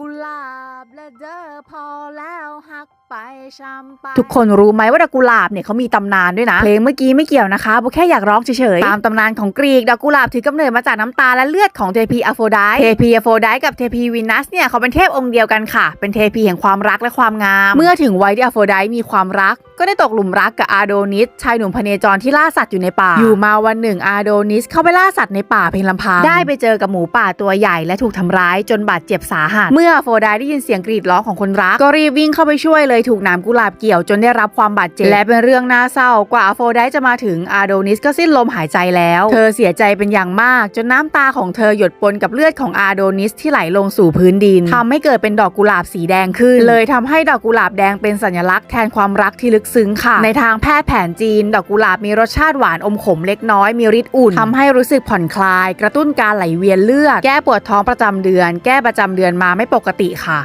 กุหลาบและเดอพอแล้วหักไปช้ำไปทุกคนรู้ไหมว่าดอกกุหลาบเนี่ยเขามีตำนานด้วยนะ เพลงเมื่อกี้ไม่เกี่ยวนะคะโบแค่อยากร้องเฉยๆ ตามตำนานของกรีกดอกกุหลาบถือกำเนิดมาจากน้ำตาและเลือดของเทพีอโฟไดต์เทพีอโฟไดต์กับเทพีวีนัสเนี่ยเขาเป็นเทพองค์เดียวกันค่ะ เป็นเทพีแห่งความรักและความงาม เมื่อถึงวัยที่อโฟไดต์มีความรักก็ได้ตกหลุมรักกับอาโดนิสชายหนุ่มพเนจรที่ล่าสัตว์อยู่ในป่า อยู่มาวันหนึ่งอาโดนิสเข้าไปล่าสัตว์ในป่าเพียงลำพัง ได้ไปเจอกับหมูป่าตัวใหญ่และถูกทำร้ายจนบาดเจ็บสาหัส เมื่อโฟดต์ได้ยินเสียงกรีดร้องของคนรัก ก็รีบวิ่งเข้าไปช่วยเลยถูกนามกุหลาบเกี่ยวจนได้รับความบาดเจ็บ และเป็นเรื่องน่าเศร้ากว่าโฟดต์จะมาถึงอาโดนิสก็สิ้นลมหายใจแล้ว เธอเสียใจเป็นอย่างมาก จนน้ำตาของเธอหยดปนกับเลือดของอาโดนิสที่ไหลลงสู่พื้นดินทำให้เกิดเป็นดอกกุหลาบสีแดงขึ้น เลยทำให้ดอกกุหลาบแดงเป็นสัญลักษณ์แทนความรักที่ลึกซึ้งค่ะ ในทางแพทย์แผนจีน ดอกกุหลาบมีรสชาติหวานอมขมเล็กน้อยมีฤทธิ์อุ่นทำให้รู้สึกผ่อนคลาย กระตุ้นการไหลเวียนเลือด แก้ปวดท้องประจำเดือน แก้ประจำเดือนมาไม่ปกติค่ะ